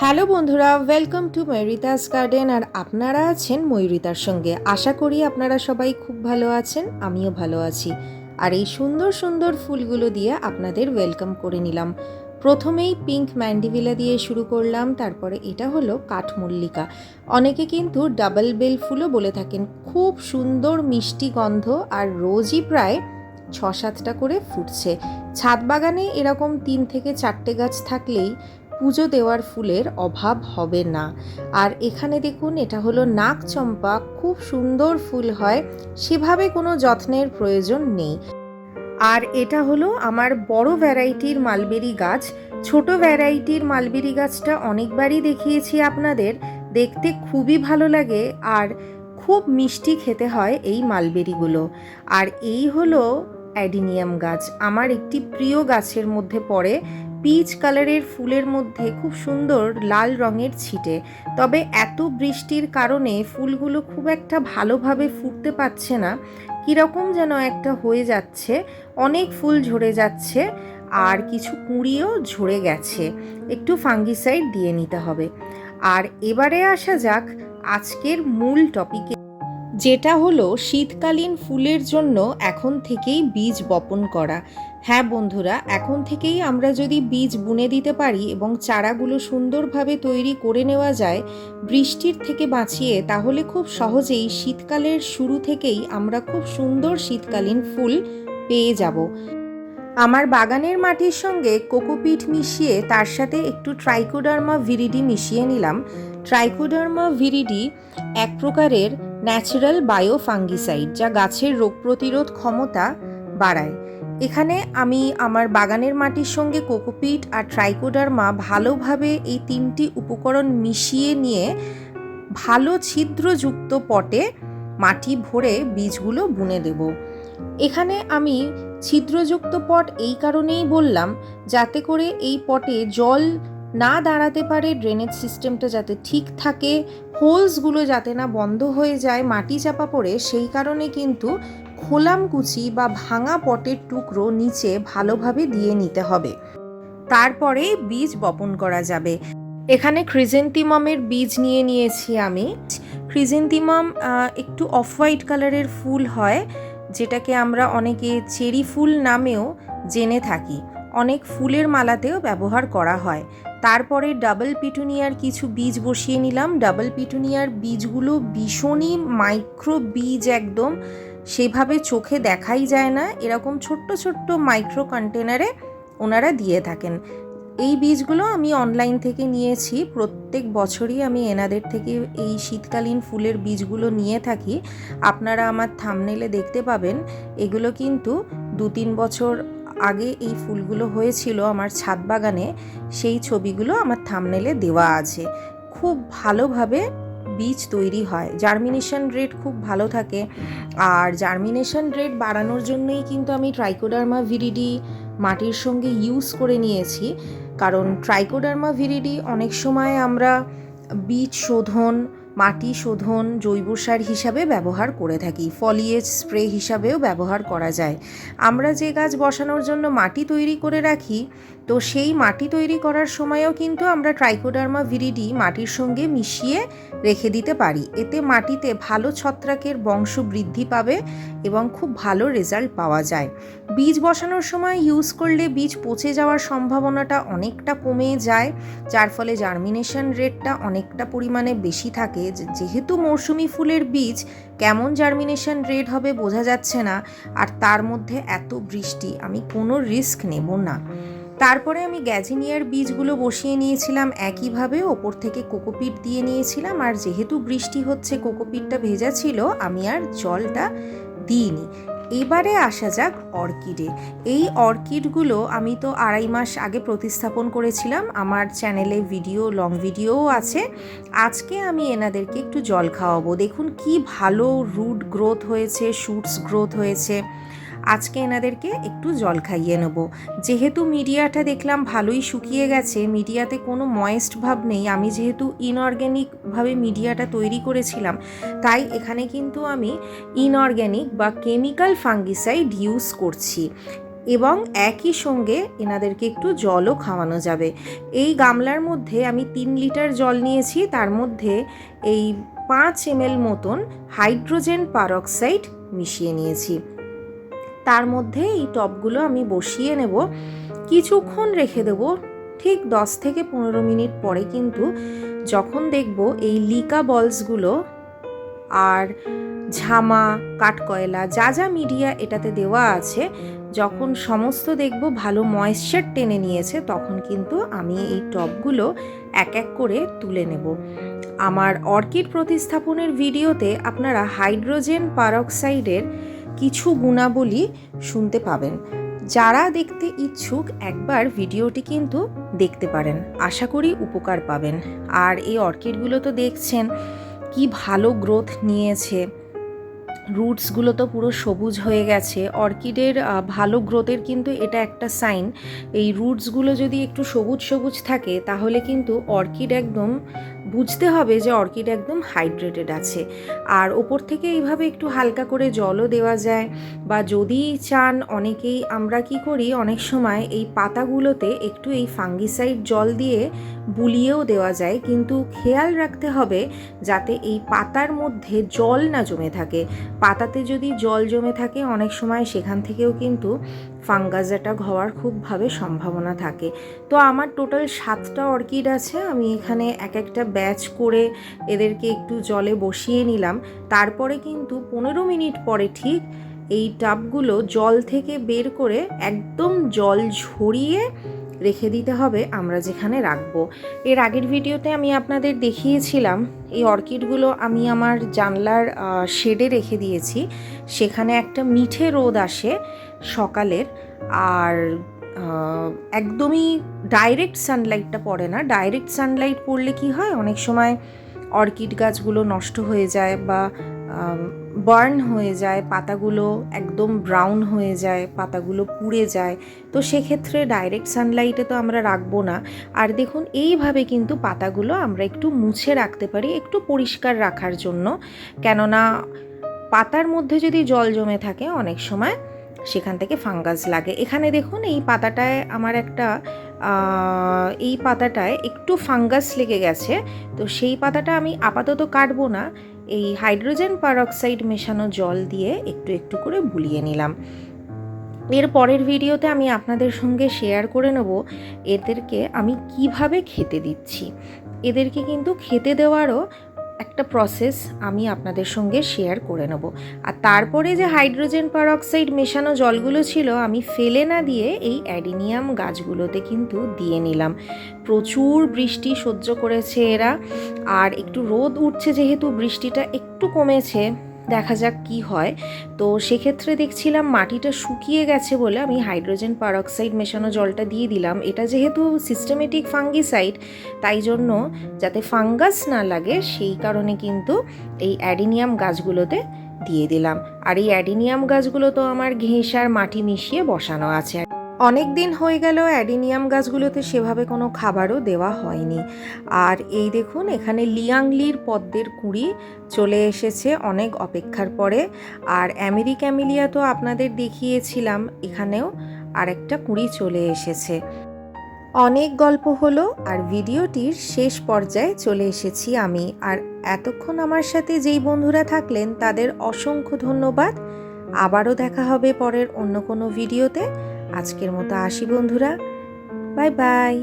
Hello বন্ধুরা welcome to ময়ূরিতাস garden আর আপনারা আছেন ময়ূরিতার সঙ্গে। আশা করি আপনারা সবাই খুব ভালো আছেন, আমিও ভালো আছি। আর এই সুন্দর সুন্দর ফুলগুলো দিয়ে আপনাদের ওয়েলকাম করে নিলাম। প্রথমেই পিঙ্ক ম্যান্ডিভিলা দিয়ে শুরু করলাম, তারপরে এটা হলো কাঠমল্লিকা। অনেকে কিন্তু ডাবল বেল ফুলও বলে থাকেন, খুব সুন্দর মিষ্টি গন্ধ আর রোজই প্রায় ছ সাতটা করে ফুটছে। ছাদ বাগানে এরকম তিন থেকে চারটে গাছ থাকলেই পুজো দেওয়ার ফুলের অভাব হবে না। আর এখানে দেখুন, এটা হলো নাক চম্পা খুব সুন্দর ফুল হয়, সেভাবে কোনো যত্নের প্রয়োজন নেই। আর এটা হলো আমার বড় ভ্যারাইটির মালবেরি গাছ। ছোট ভ্যারাইটির মালবেরি গাছটা অনেকবারই দেখিয়েছি আপনাদের। দেখতে খুবই ভালো লাগে আর খুব মিষ্টি খেতে হয় এই মালবেরিগুলো। আর এই হলো অ্যাডিনিয়াম গাছ। আমার একটি প্রিয় গাছের মধ্যে পড়ে পিচ কালারের ফুলের মধ্যে খুব সুন্দর লাল রঙের ছিটে। তবে এত বৃষ্টির কারণে ফুলগুলো খুব একটা ভালোভাবে ফুটতে পারছে না। কীরকম যেন একটা হয়ে যাচ্ছে, অনেক ফুল ঝরে যাচ্ছে আর কিছু কুঁড়িও ঝরে গেছে। একটু ফাঙ্গিসাইড দিয়ে নিতে হবে। আর এবারে আসা যাক আজকের মূল টপিকে যেটা হলো শীতকালীন ফুলের জন্য এখন থেকেই বীজ বপন করা। হ্যাঁ বন্ধুরা, এখন থেকেই আমরা যদি বীজ বুনে দিতে পারি এবং চারাগুলো সুন্দরভাবে তৈরি করে নেওয়া যায় বৃষ্টির থেকে বাঁচিয়ে, তাহলে খুব সহজেই শীতকালের শুরু থেকেই আমরা খুব সুন্দর শীতকালীন ফুল পেয়ে যাব। আমার বাগানের মাটির সঙ্গে কোকোপিট মিশিয়ে তার সাথে একটু ট্রাইকোডার্মা ভিরিডি মিশিয়ে নিলাম। ট্রাইকোডার্মা ভিরিডি এক প্রকারের ন্যাচারাল বায়োফাঙ্গিসাইড যা গাছের রোগ প্রতিরোধ ক্ষমতা বাড়ায়। এখানে আমি আমার বাগানের মাটির সঙ্গে কোকোপিট আর ট্রাইকোডার্মা ভালোভাবে এই তিনটি উপকরণ মিশিয়ে নিয়ে ভালো ছিদ্রযুক্ত পটে মাটি ভরে বীজগুলো বুনে দেব। এখানে আমি ছিদ্রযুক্ত পট এই কারণেই বললাম, যাতে করে এই পটে জল না দাঁড়াতে পারে ড্রেনেজ সিস্টেমটা যাতে ঠিক থাকে হোলসগুলো যাতে না বন্ধ হয়ে যায়, মাটি চাপা পড়ে, সেই কারণে কিন্তু খোলামকুচি বা ভাঙা পটের টুকরো নিচে ভালোভাবে দিয়ে নিতে হবে। তারপরে বীজ বপন করা যাবে। এখানে ক্রিজেন্তিমামের বীজ নিয়ে নিয়েছি আমি। ক্রিজেন্তিমাম একটু অফ হোয়াইট কালারের ফুল হয়, যেটাকে আমরা অনেকে চেরি ফুল নামেও জেনে থাকি। অনেক ফুলের মালাতেও ব্যবহার করা হয়। তারপরে ডাবল পিটুনিয়ার কিছু বীজ বসিয়ে নিলাম। ডাবল পিটুনিয়ার বীজগুলো ভীষণই মাইক্রো বীজ একদম। সেভাবে চোখে দেখাই যায় না। এরকম ছোট্ট ছোট্ট মাইক্রো কন্টেনারে ওনারা দিয়ে থাকেন। এই বীজগুলো আমি অনলাইন থেকে নিয়েছি। প্রত্যেক বছরই আমি এনাদের থেকে এই শীতকালীন ফুলের বীজগুলো নিয়ে থাকি। আপনারা আমার থামনেলে দেখতে পাবেন। এগুলো কিন্তু দু তিন বছর আগে এই ফুলগুলো হয়েছিল আমার ছাদ বাগানে, সেই ছবিগুলো আমার থামনেলে দেওয়া আছে। খুব ভালোভাবে বীজ তৈরি হয়। জার্মিনেশন রেট খুব ভালো থাকে। আর জার্মিনেশন রেট বাড়ানোর জন্যই কিন্তু আমি ট্রাইকোডার্মা ভিরিডি মাটির সঙ্গে ইউজ করে নিয়েছি। কারণ ট্রাইকোডার্মা ভিরিডি অনেক সময় আমরা বীজ শোধন মাটি শোধন, জৈব সার হিসাবে ব্যবহার করে থাকি। ফলিয়েজ স্প্রে হিসাবেও ব্যবহার করা যায়। আমরা যে গাছ বসানোর জন্য মাটি তৈরি করে রাখি, তো সেই মাটি তৈরি করার সময়ও কিন্তু আমরা ট্রাইকোডার্মা ভিরিডি মাটির সঙ্গে মিশিয়ে রেখে দিতে পারি। এতে মাটিতে ভালো ছত্রাকের বংশ বৃদ্ধি পাবে এবং খুব ভালো রেজাল্ট পাওয়া যায়। বীজ বসানোর সময় ইউজ করলে বীজ পচে যাওয়ার সম্ভাবনাটা অনেকটা কমে যায়, যার ফলে জার্মিনেশন রেটটা অনেকটা পরিমাণে বেশি থাকে যেহেতু মৌসুমি ফুলের বীজ কেমন জার্মিনেশন রেট হবে বোঝা যাচ্ছে না, আর তার মধ্যে এত বৃষ্টি, আমি কোনো রিস্ক নেব না। তারপরে আমি গ্যাজিনিয়ার বীজগুলো বসিয়ে নিয়েছিলাম একইভাবে, ওপর থেকে কোকোপিট দিয়ে নিয়েছিলাম, আর যেহেতু বৃষ্টি হচ্ছে কোকোপিটটা ভেজা ছিল, আমি আর জলটা দিইনি। এবারে আসা যাক অর্কিডে। এই অর্কিডগুলো আমি তো আড়াই মাস আগে প্রতিস্থাপন করেছিলাম। আমার চ্যানেলে ভিডিও, লং ভিডিওও আছে। আজকে আমি এনাদেরকে একটু জল খাওয়াবো। দেখুন কি ভালো রুট গ্রোথ হয়েছে, শুটস গ্রোথ হয়েছে। আজকে এনাদেরকে একটু জল খাইয়ে নেব। যেহেতু মিডিয়াটা দেখলাম ভালোই শুকিয়ে গেছে, মিডিয়াতে কোনো ময়েস্ট ভাব নেই। আমি যেহেতু ইনঅর্গ্যানিকভাবে মিডিয়াটা তৈরি করেছিলাম, তাই এখানে কিন্তু আমি ইনঅর্গ্যানিক বা কেমিক্যাল ফাঙ্গিসাইড ইউজ করছি এবং একই সঙ্গে এনাদেরকে একটু জলও খাওয়ানো যাবে। এই গামলার মধ্যে আমি তিন লিটার জল নিয়েছি, তার মধ্যে এই পাঁচ এমএল মতন হাইড্রোজেন পারক্সাইড মিশিয়ে নিয়েছি। তার মধ্যে এই টবগুলো আমি বসিয়ে নেব। কিছুক্ষণ রেখে দেব। ঠিক দশ থেকে পনেরো মিনিট পরে কিন্তু যখন দেখব এই লিকা বলসগুলো আর ঝামা, কাঠকয়লা, যা যা মিডিয়া এটাতে দেওয়া আছে, যখন সমস্ত দেখব ভালো ময়েশ্চার টেনে নিয়েছে, তখন কিন্তু আমি এই টবগুলো এক এক করে তুলে নেব। আমার অর্কিড প্রতিস্থাপনের ভিডিওতে আপনারা হাইড্রোজেন পারক্সাইডের কিছু গুণাবলী শুনতে পাবেন। যারা দেখতে ইচ্ছুক একবার ভিডিওটি কিন্তু দেখতে পারেন। আশা করি উপকার পাবেন। আর এই অর্কিডগুলো তো দেখছেন, কি ভালো গ্রোথ নিয়েছে। রুটসগুলো তো পুরো সবুজ হয়ে গেছে। অর্কিডের ভালো গ্রোথের কিন্তু এটা একটা সাইন এই রুটসগুলো যদি একটু সবুজ সবুজ থাকে, তাহলে কিন্তু অর্কিড একদম বুঝতে হবে যে অর্কিড একদম হাইড্রেটেড আছে। আর ওপর থেকে এইভাবে একটু হালকা করে জলও দেওয়া যায় বা যদি চান অনেকেই, আমরা কি করি অনেক সময় এই পাতাগুলোতে একটু এই ফাঙ্গিসাইড জল দিয়ে বুলিয়েও দেওয়া যায়। কিন্তু খেয়াল রাখতে হবে যাতে এই পাতার মধ্যে জল না জমে থাকে। পাতাতে যদি জল জমে থাকে, অনেক সময় সেখান থেকেও কিন্তু ফাঙ্গাস অ্যাটাক হওয়ার খুবভাবে সম্ভাবনা থাকে। তো আমার টোটাল সাতটা অর্কিড আছে, আমি এখানে এক একটা ব্যাচ করে এদেরকে একটু জলে বসিয়ে নিলাম। তারপরে কিন্তু পনেরো মিনিট পরে ঠিক এই টাবগুলো জল থেকে বের করে একদম জল ঝরিয়ে রেখে দিতে হবে, আমরা যেখানে রাখব। এর আগের ভিডিওতে আমি আপনাদের দেখিয়েছিলাম, এই অর্কিডগুলো আমি আমার জানলার শেডে রেখে দিয়েছি। সেখানে একটা মিঠে রোদ আসে সকালের, আর একদমই ডাইরেক্ট সানলাইটটা পড়ে না। ডাইরেক্ট সানলাইট পড়লে কি হয়? অনেক সময় অর্কিড গাছগুলো নষ্ট হয়ে যায় বা বার্ন হয়ে যায়, পাতাগুলো একদম ব্রাউন হয়ে যায়, পাতাগুলো পুড়ে যায়। তো সেক্ষেত্রে ডাইরেক্ট সানলাইটে তো আমরা রাখব না। আর দেখুন, এইভাবে কিন্তু পাতাগুলো আমরা একটু মুছে রাখতে পারি, একটু পরিষ্কার রাখার জন্য। কেননা পাতার মধ্যে যদি জল জমে থাকে, অনেক সময় সেখান থেকে ফাঙ্গাস লাগে। এখানে দেখুন, এই পাতাটায় আমার একটা এই পাতাটায় একটু ফাঙ্গাস লেগে গেছে। তো সেই পাতাটা আমি আপাতত কাটবো না। এই হাইড্রোজেন পারঅক্সাইড মেশানো জল দিয়ে একটু একটু করে বুলিয়ে নিলাম। এর পরের ভিডিওতে আমি আপনাদের সঙ্গে শেয়ার করে নেব এদেরকে আমি কীভাবে খেতে দিচ্ছি। এদেরকে কিন্তু খেতে দেওয়ারও একটা প্রসেস আমি আপনাদের সঙ্গে শেয়ার করে নেব। আর তারপরে যে হাইড্রোজেন পারঅক্সাইড মেশানো জলগুলো ছিল, আমি ফেলে না দিয়ে এই অ্যাডিনিয়াম গাছগুলোতে কিন্তু দিয়ে নিলাম। প্রচুর বৃষ্টি সহ্য করেছে এরা, আর একটু রোদ উঠছে যেহেতু বৃষ্টিটা একটু কমেছে। দেখা যাক কি হয়। তো সেক্ষেত্রে দেখছিলাম মাটিটা শুকিয়ে গেছে বলে আমি হাইড্রোজেন পারক্সাইড মেশানো জলটা দিয়ে দিলাম। এটা যেহেতু সিস্টেমেটিক ফাঙ্গিসাইড তাই জন্য যাতে ফাঙ্গাস না লাগে, সেই কারণে কিন্তু এই অ্যাডিনিয়াম গাছগুলোতে দিয়ে দিলাম। আর এই অ্যাডিনিয়াম গাছগুলো তো আমার ঘেঁষার মাটি মিশিয়ে বসানো আছে অনেক দিন হয়ে গেল অ্যাডিনিয়াম গাছগুলোতে সেভাবে কোনো খাবারও দেওয়া হয়নি। আর এই দেখুন, এখানে লিয়াংলির পদ্মের কুঁড়ি চলে এসেছে অনেক অপেক্ষার পরে। আর আমেরিক্যামিলিয়া তো আপনাদের দেখিয়েছিলাম, এখানেও আরেকটা কুঁড়ি চলে এসেছে। অনেক গল্প হলো আর ভিডিওটির শেষ পর্যায়ে চলে এসেছি আমি। আর এতক্ষণ আমার সাথে যেই বন্ধুরা থাকলেন, তাদের অসংখ্য ধন্যবাদ। আবারও দেখা হবে পরের অন্য কোনো ভিডিওতে। আজকের মতো আসি বন্ধুরা। Bye bye.